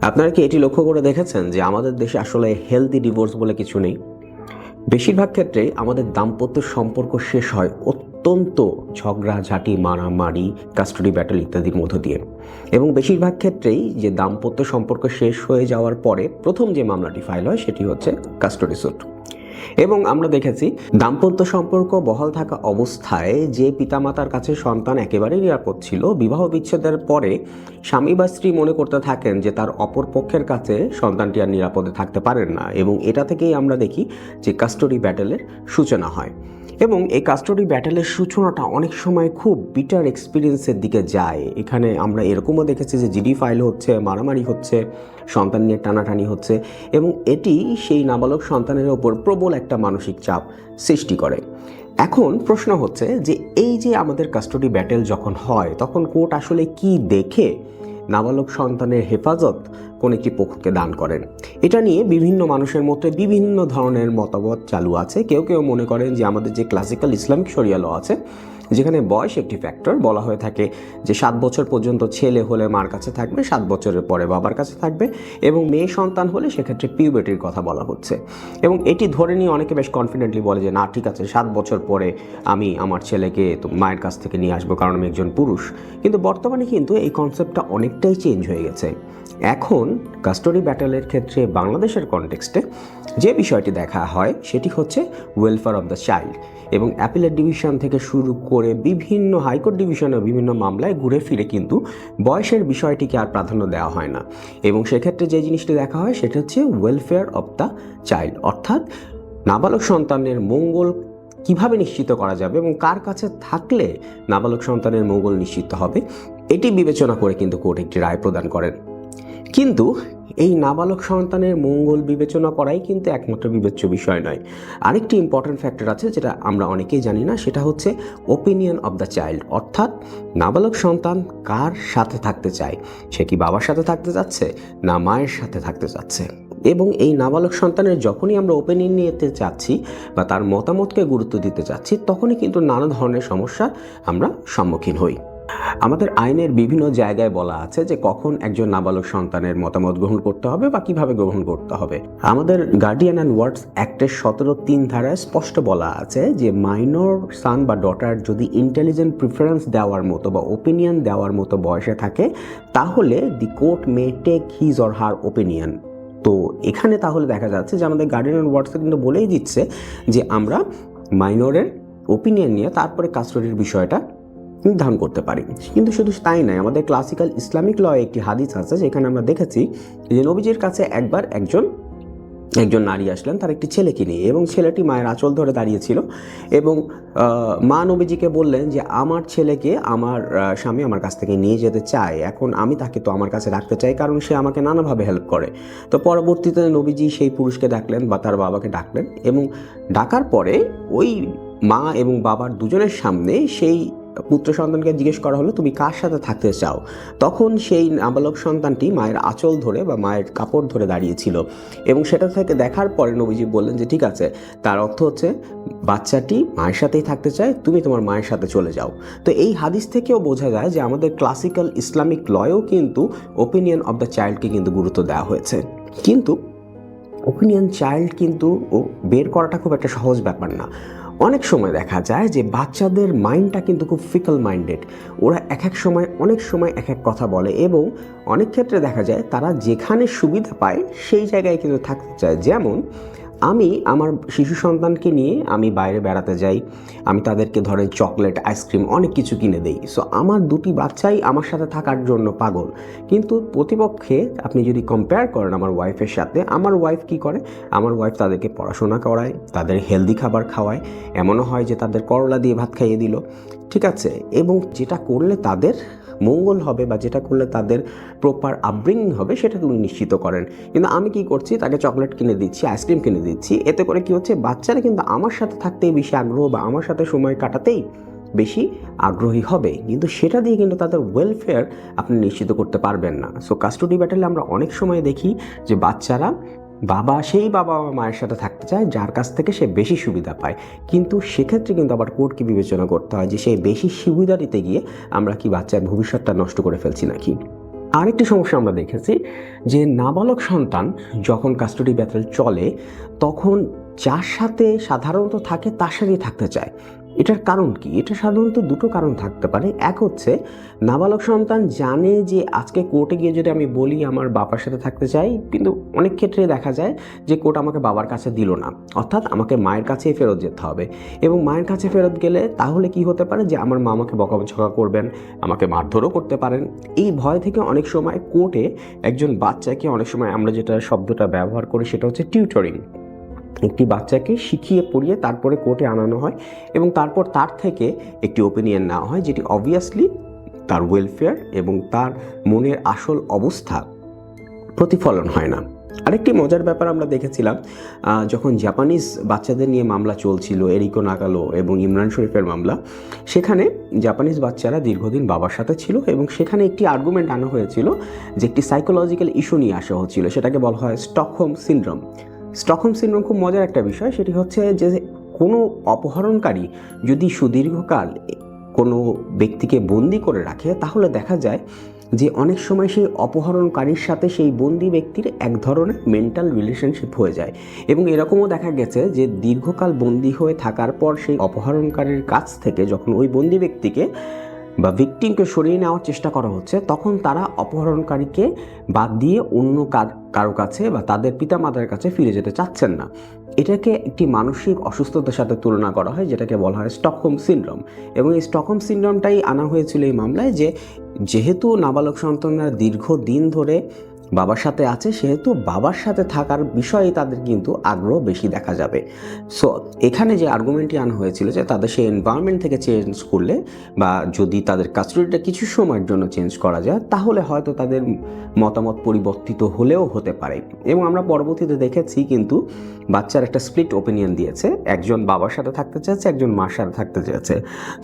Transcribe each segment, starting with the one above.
আপনারা কি এটি লক্ষ্য করে দেখেছেন যে আমাদের দেশে আসলে হেলদি ডিভোর্স বলে কিছু নেই? বেশিরভাগ ক্ষেত্রে আমাদের দাম্পত্য সম্পর্ক শেষ হয় অত্যন্ত ঝগড়াঝাঁটি মারামারি কাস্টডি ব্যাটল ইত্যাদির মধ্য দিয়ে। এবং বেশিরভাগ ক্ষেত্রেই যে দাম্পত্য সম্পর্ক শেষ হয়ে যাওয়ার পরে প্রথম যে মামলাটি ফাইল হয় সেটি হচ্ছে কাস্টডি স্যুট এবং আমরা দেখেছি দাম্পত্য সম্পর্ক বহাল থাকা অবস্থায় যে পিতামাতার কাছে সন্তান একেবারেই নিরাপদ ছিল, বিবাহ বিচ্ছেদের পরে স্বামী বা স্ত্রী মনে করতে থাকেন যে তার অপর পক্ষের কাছে সন্তানটি আর নিরাপদে থাকতে পারেন না এবং এটা থেকেই আমরা দেখি যে কাস্টডি ব্যাটেলের সূচনা হয়। এবং এই কাস্টডি ব্যাটেলের সূচনাটা অনেক সময় খুব বিটার এক্সপিরিয়েন্সের দিকে যায়। এখানে আমরা এরকমও দেখেছি যে জিডি ফাইল হচ্ছে, মারামারি হচ্ছে, সন্তান নিয়ে টানাটানি হচ্ছে এবং এটি সেই নাবালক সন্তানের ওপর প্রবল একটা মানসিক চাপ সৃষ্টি করে। এখন প্রশ্ন হচ্ছে যে এই যে আমাদের কাস্টডি ব্যাটেল যখন হয়, তখন কোর্ট আসলে কি দেখে নাবালক সন্তানের হেফাজত কোন একটি পক্ষকে দান করেন। এটা নিয়ে বিভিন্ন মানুষের মধ্যে বিভিন্ন ধরনের মতামত চালু আছে। কেউ কেউ মনে করেন যে আমাদের যে ক্লাসিক্যাল ইসলামিক শরিয়া আছে যেখানে বয়স একটি ফ্যাক্টর বলা হয়ে থাকে যে সাত বছর পর্যন্ত ছেলে হলে মার কাছে থাকবে, সাত বছরের পরে বাবার কাছে থাকবে এবং মেয়ে সন্তান হলে সেক্ষেত্রে পিউবেটির কথা বলা হচ্ছে। এবং এটি ধরে নিয়ে অনেকে বেশ কনফিডেন্টলি বলে যে, না, ঠিক আছে, সাত বছর পরে আমি আমার ছেলেকে মায়ের কাছ থেকে নিয়ে আসব কারণ আমি একজন পুরুষ। কিন্তু বর্তমানে কিন্তু এই কনসেপ্টটা অনেকটাই চেঞ্জ হয়ে গেছে। এখন কাস্টডি ব্যাটেলের ক্ষেত্রে বাংলাদেশের কনটেক্সটে যে বিষয়টি দেখা হয়, সেটি হচ্ছে ওয়েলফেয়ার অফ দ্য চাইল্ড এবং অ্যাপিলেট ডিভিশন থেকে শুরু করে বিভিন্ন হাইকোর্ট ডিভিশনে বিভিন্ন মামলায় ঘুরে ফিরে কিন্তু বয়সের বিষয়টিকে আর প্রাধান্য দেওয়া হয় না। এবং সেক্ষেত্রে যে জিনিসটি দেখা হয় সেটা হচ্ছে ওয়েলফেয়ার অফ দ্য চাইল্ড অর্থাৎ নাবালক সন্তানের মঙ্গল কীভাবে নিশ্চিত করা যাবে এবং কার কাছে থাকলে নাবালক সন্তানের মঙ্গল নিশ্চিত হবে, এটি বিবেচনা করে কিন্তু কোর্ট একটি রায় প্রদান করেন। কিন্তু এই নাবালক সন্তানের মঙ্গল বিবেচনা করাই কিন্তু একমাত্র বিবেচ্য বিষয় নয়। আরেকটি ইম্পর্ট্যান্ট ফ্যাক্টর আছে যেটা আমরা অনেকেই জানি না, সেটা হচ্ছে ওপিনিয়ন অব দ্য চাইল্ড অর্থাৎ নাবালক সন্তান কার সাথে থাকতে চায়? সে কি বাবার সাথে থাকতে চাচ্ছে না মায়ের সাথে থাকতে চাচ্ছে এবং এই নাবালক সন্তানের যখনই আমরা ওপিনিয়ন নিতে চাচ্ছি বা তার মতামতকে গুরুত্ব দিতে চাচ্ছি, তখনই কিন্তু নানা ধরনের সমস্যার আমরা সম্মুখীন হই। আমাদের আইনের বিভিন্ন জায়গায় বলা আছে যে কখন একজন নাবালক সন্তানের মতামত গ্রহণ করতে হবে বা কীভাবে গ্রহণ করতে হবে। আমাদের গার্ডিয়ান অ্যান্ড ওয়ার্ডস অ্যাক্টের সতেরো তিন ধারায় স্পষ্ট বলা আছে যে মাইনর সান বা ডটার যদি ইন্টেলিজেন্ট প্রিফারেন্স দেওয়ার মতো বা ওপিনিয়ন দেওয়ার মতো বয়সে থাকে, তাহলে the court may take his or her opinion তো এখানে তাহলে দেখা যাচ্ছে যে আমাদের গার্ডিয়ান অ্যান্ড ওয়ার্ডসে কিন্তু বলেই দিচ্ছে যে আমরা মাইনরের ওপিনিয়ন নিয়ে তারপরে কাস্টডির বিষয়টা নির্ধারণ করতে পারি। কিন্তু শুধু তাই নয়, আমাদের ক্লাসিক্যাল ইসলামিক ল একটি হাদিস আছে, যেখানে আমরা দেখেছি যে নবীজির কাছে একবার একজন একজন নারী আসলেন, তার একটি ছেলেকে নিয়ে এবং ছেলেটি মায়ের আঁচল ধরে দাঁড়িয়েছিল এবং মা নবীজিকে বললেন যে, আমার ছেলেকে আমার স্বামী আমার কাছ থেকে নিয়ে যেতে চায়। এখন আমি তাকে তো আমার কাছে রাখতে চাই, কারণ সে আমাকে নানাভাবে হেল্প করে। তো পরবর্তীতে নবীজি সেই পুরুষকে ডাকলেন বা তার বাবাকে ডাকলেন এবং ডাকার পরে ওই মা এবং বাবার দুজনের সামনে সেই পুত্র সন্তানকে জিজ্ঞেস করা হলো, তুমি কার সাথে থাকতে চাও? তখন সেই নাবালক সন্তানটি মায়ের আঁচল ধরে বা মায়ের কাপড় ধরে দাঁড়িয়েছিল এবং সেটা থেকে দেখার পরে নবীজি বললেন যে, ঠিক আছে, তার অর্থ হচ্ছে বাচ্চাটি মায়ের সাথেই থাকতে চায়, তুমি তোমার মায়ের সাথে চলে যাও। তো এই হাদিস থেকেও বোঝা যায় যে, আমাদের ক্লাসিক্যাল ইসলামিক লয়েও কিন্তু ওপিনিয়ন অব দ্য চাইল্ডকে কিন্তু গুরুত্ব দেওয়া হয়েছে। কিন্তু ওপিনিয়ন চাইল্ড কিন্তু ও বের করাটা খুব একটা সহজ ব্যাপার না। অনেক সময় দেখা যায় যে বাচ্চাদের মাইন্ডটা কিন্তু খুব ফিকল মাইন্ডেড ওরা এক এক সময়, অনেক সময় এক এক কথা বলে এবং অনেক ক্ষেত্রে দেখা যায় তারা যেখানে সুবিধা পায় সেই জায়গায় কিন্তু থাকতে চায়। যেমন আমি আমার শিশু সন্তানকে নিয়ে আমি বাইরে বেড়াতে যাই, আমি তাদেরকে ধরেন চকলেট, আইসক্রিম, অনেক কিছু কিনে দেই। সো আমার দুটি বাচ্চাই আমার সাথে থাকার জন্য পাগল। কিন্তু প্রতিপক্ষে আপনি যদি কম্পেয়ার করেন আমার ওয়াইফের সাথে, আমার ওয়াইফ কি করে? আমার ওয়াইফ তাদেরকে পড়াশোনা করায়, তাদের হেলদি খাবার খাওয়ায়। এমনও হয় যে তাদের করলা দিয়ে ভাত খাইয়ে দিল। ঠিক আছে, এবং যেটা করলে তাদের মঙ্গল হবে বা যেটা করলে তাদের প্রপার আপব্রিঙ্গিং হবে, সেটা তুমি নিশ্চিত করেন। কিন্তু আমি কি করছি? তাকে চকলেট কিনে দিচ্ছি আইসক্রিম কিনে দিচ্ছি। এতে করে কি হচ্ছে? বাচ্চারা কিন্তু আমার সাথে থাকতেই বেশি আগ্রহ বা আমার সাথে সময় কাটাতেই বেশি আগ্রহী হবে। কিন্তু সেটা দিয়ে কিন্তু তাদের ওয়েলফেয়ার আপনি নিশ্চিত করতে পারবেন না। সো কাস্টডি ব্যাটেলে আমরা অনেক সময় দেখি যে বাচ্চারা বাবা, সেই বাবা বা মায়ের সাথে থাকতে চায়, যার কাছ থেকে সে বেশি সুবিধা পায়। কিন্তু সেক্ষেত্রে কিন্তু আবার কোর্টকে বিবেচনা করতে হয় যে সেই বেশি সুবিধা দিতে গিয়ে আমরা কি বাচ্চার ভবিষ্যৎটা নষ্ট করে ফেলছি নাকি? আরেকটি সমস্যা আমরা দেখেছি যে নাবালক সন্তান যখন কাস্টডি ব্যাটেল চলে, তখন যার সাথে সাধারণত থাকে, তার সাথেই থাকতে চায়। এটার কারণ কি? এটা সাধারণত দুটো কারণ থাকতে পারে। এক হচ্ছে, নাবালক সন্তান জানে যে আজকে কোর্টে গিয়ে যদি আমি বলি আমার বাবার সাথে থাকতে চাই, কিন্তু অনেক ক্ষেত্রে দেখা যায় যে কোর্ট আমাকে বাবার কাছে দিল না। অর্থাৎ আমাকে মায়ের কাছেই ফেরত যেতে হবে। এবং মায়ের কাছে ফেরত গেলে তাহলে কি হতে পারে যে আমার মা আমাকে বকাবঝকা করবেন, আমাকে মারধরও করতে পারেন। এই ভয় থেকে অনেক সময় কোর্টে একজন বাচ্চাকে অনেক সময় আমরা যেটা শব্দটা ব্যবহার করি সেটা হচ্ছে টিউটরিং। একটি বাচ্চাকে শিখিয়ে পড়িয়ে তারপরে কোর্টে আনানো হয় এবং তারপর তার থেকে একটি ওপিনিয়ন নেওয়া হয় যেটি অবভিয়াসলি তার ওয়েলফেয়ার এবং তার মনের আসল অবস্থা প্রতিফলন হয় না। আরেকটি মজার ব্যাপার আমরা দেখেছিলাম যখন জাপানিজ বাচ্চাদের নিয়ে মামলা চলছিল এরিকো নাগালো এবং ইমরান শরীফের মামলা, সেখানে জাপানিজ বাচ্চারা দীর্ঘদিন বাবার সাথে ছিল এবং সেখানে একটি আর্গুমেন্ট আনা হয়েছিল যে একটি সাইকোলজিক্যাল ইস্যু নিয়ে আসা হচ্ছিল, সেটাকে বলা হয় স্টকহোম সিনড্রোম স্টকহোম সিনড্রোম খুব মজার একটা বিষয়, সেটি হচ্ছে যে কোনো অপহরণকারী যদি সুদীর্ঘকাল কোনো ব্যক্তিকে বন্দি করে রাখে, তাহলে দেখা যায় যে অনেক সময় সেই অপহরণকারীর সাথে সেই বন্দি ব্যক্তির এক ধরনের মেন্টাল রিলেশনশিপ হয়ে যায়। এবং এরকমও দেখা গেছে যে দীর্ঘকাল বন্দি হয়ে থাকার পর সেই অপহরণকারীর কাছ থেকে যখন ওই বন্দি ব্যক্তিকে বা ভিকটিমকে সরিয়ে নেওয়ার চেষ্টা করা হচ্ছে, তখন তারা অপহরণকারীকে বাদ দিয়ে অন্য কার- কাছে বা তাদের পিতামাতার কাছে ফিরে যেতে চাচ্ছেন না। এটাকে একটি মানসিক অসুস্থতার সাথে তুলনা করা হয়, যেটাকে বলা হয় স্টকহোম সিন্ড্রোম। এবং এই স্টকহোম সিন্ড্রোমটাই আনা হয়েছিল এই মামলায় যে, যেহেতু নাবালক সন্তানরা দীর্ঘদিন ধরে বাবার সাথে আছে, সেহেতু বাবার সাথে থাকার বিষয়ে তাদের কিন্তু আগ্রহ বেশি দেখা যাবে। সো এখানে যে আর্গুমেন্টটি আনা হয়েছিল যে তাদের সেই এনভায়রনমেন্ট থেকে চেঞ্জ করলে বা যদি তাদের কাস্টডিটা কিছু সময়ের জন্য চেঞ্জ করা যায়, তাহলে হয়তো তাদের মতামত পরিবর্তিত হলেও হতে পারে। এবং আমরা পরবর্তীতে দেখেছি কিন্তু বাচ্চার একটা স্প্লিট ওপিনিয়ন দিয়েছে। একজন বাবার সাথে থাকতে চাইছে একজন মার সাথে থাকতে চাইছে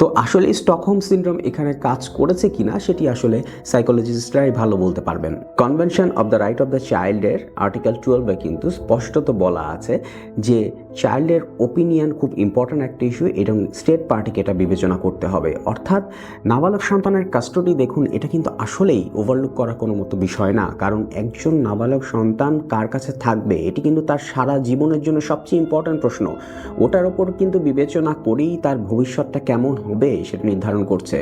তো আসলে স্টকহোম সিনড্রোম এখানে কাজ করেছে কিনা, সেটি আসলে সাইকোলজিস্টরাই ভালো বলতে পারবেন। Convention of the right of the চাইল্ডের article টুয়েলভে কিন্তু স্পষ্টত বলা আছে যে চাইল্ডের ওপিনিয়ন খুব ইম্পর্ট্যান্ট একটা ইস্যু এবং স্টেট পার্টিকে এটা বিবেচনা করতে হবে। অর্থাৎ নাবালক সন্তানের কাস্টডি দেখুন, এটা কিন্তু আসলেই ওভারলুক করা কোনো মতো বিষয় না। কারণ একজন নাবালক সন্তান কার কাছে থাকবে? এটি কিন্তু তার সারা জীবনের জন্য সবচেয়ে ইম্পর্ট্যান্ট প্রশ্ন। ওটার ওপর কিন্তু বিবেচনা করেই তার ভবিষ্যৎটা কেমন হবে সেটা নির্ধারণ করছে।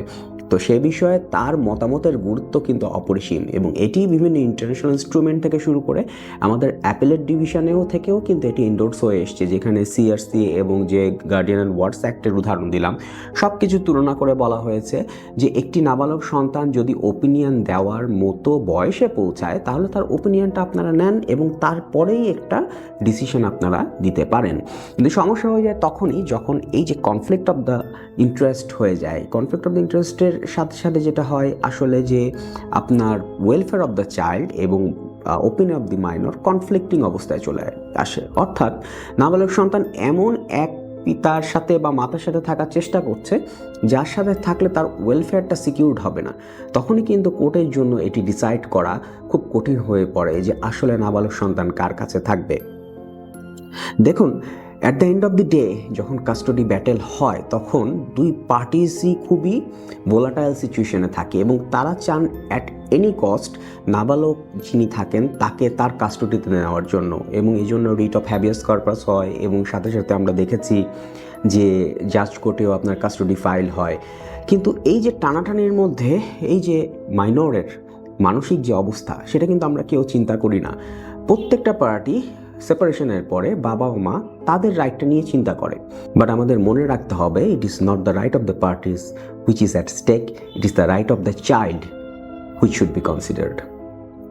তো সে বিষয়ে তার মতামতের গুরুত্ব কিন্তু অপরিসীম এবং এটি বিভিন্ন ইন্টারন্যাশনাল ইনস্ট্রুমেন্ট থেকে শুরু করে আমাদের অ্যাপেলেট ডিভিশনেও থেকেও কিন্তু এটি ইন্ডোর্স হয়ে এসছে, যেখানে সিআরসি এবং যে গার্ডিয়ান অ্যান্ড ওয়ার্ডস অ্যাক্টের উদাহরণ দিলাম। সব কিছু তুলনা করে বলা হয়েছে যে একটি নাবালক সন্তান যদি ওপিনিয়ন দেওয়ার মতো বয়সে পৌঁছায়, তাহলে তার ওপিনিয়নটা আপনারা নেন এবং তারপরেই একটা ডিসিশন আপনারা দিতে পারেন। কিন্তু সমস্যা হয়ে যায় তখনই যখন এই যে কনফ্লিক্ট অফ দ্য ইন্টারেস্ট হয়ে যায়। কনফ্লিক্ট অফ দ্য ইন্টারেস্টের সাথে সাথে যেটা হয় আসলে যে আপনার ওয়েলফেয়ার অফ দ্য চাইল্ড এবং opinion of the minor conflicting অবস্থায় চলে আসে। অর্থাৎ নাবালক সন্তান এমন এক পিতার সাথে বা মাতার সাথে থাকার চেষ্টা করছে, যার সাথে থাকলে তার ওয়েলফেয়ারটা সিকিউরড হবে না। তখনই কিন্তু কোর্টের জন্য এটি ডিসাইড করা খুব কঠিন হয়ে পড়ে যে আসলে নাবালক সন্তান কার কাছে থাকবে। দেখুন at the end of the day যখন কাস্টডি ব্যাটেল হয়, তখন দুই পার্টিসই খুবই ভোলাটাইল সিচুয়েশনে থাকে এবং তারা চান অ্যাট এনি কস্ট নাবালক যিনি থাকেন, তাকে তার কাস্টডিতে নেওয়ার জন্য এবং এই জন্য রিট অফ হ্যাবিয়াস কর্পাস হয় এবং সাথে সাথে আমরা দেখেছি যে জাজ কোর্টেও আপনার কাস্টডি ফাইল হয়। কিন্তু এই যে টানাটানির মধ্যে, এই যে মাইনরের মানসিক যে অবস্থা, সেটা কিন্তু আমরা কেউ চিন্তা করি না। প্রত্যেকটা পার্টি সেপারেশনের পরে বাবা ও মা তাদের রাইটটা নিয়ে চিন্তা করে। বাট আমাদের মনে রাখতে হবে it is not the right of the parties which is at stake it is the right of the child which should be considered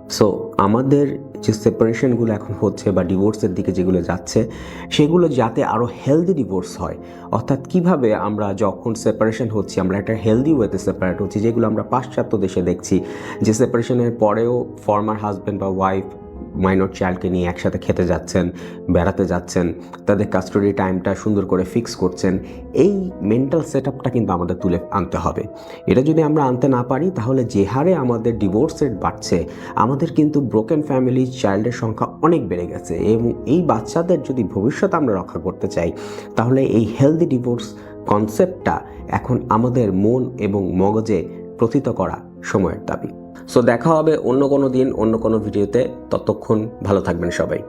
so আমাদের যে সেপারেশনগুলো এখন হচ্ছে বা ডিভোর্সের দিকে যেগুলো যাচ্ছে, সেগুলো যাতে আরও হেলদি ডিভোর্স হয়। অর্থাৎ কীভাবে আমরা যখন সেপারেশন হচ্ছি, আমরা একটা হেলদি ওয়েতে সেপারেট হচ্ছি, যেগুলো আমরা পাশ্চাত্য দেশে দেখছি, যে সেপারেশনের পরেও ফর্মার হাজব্যান্ড বা ওয়াইফ মাইনর চাইল্ডকে নিয়ে একসাথে খেতে যাচ্ছেন, বেড়াতে যাচ্ছেন, তাদের কাস্টডি টাইমটা সুন্দর করে ফিক্স করছেন, এই মেন্টাল সেট আপটা কিন্তু আমাদের তুলে আনতে হবে। এটা যদি আমরা আনতে না পারি, তাহলে যে হারে আমাদের ডিভোর্স রেট বাড়ছে, আমাদের কিন্তু ব্রোকেন ফ্যামিলি চাইল্ডের সংখ্যা অনেক বেড়ে গেছে এবং এই বাচ্চাদের যদি ভবিষ্যৎ আমরা রক্ষা করতে চাই, তাহলে এই হেলদি ডিভোর্স কনসেপ্টটা এখন আমাদের মন এবং মগজে প্রথিত করা সময়ের দাবি। সো দেখা হবে অন্য কোনো দিন অন্য কোনো ভিডিওতে ততক্ষণ ভালো থাকবেন সবাই।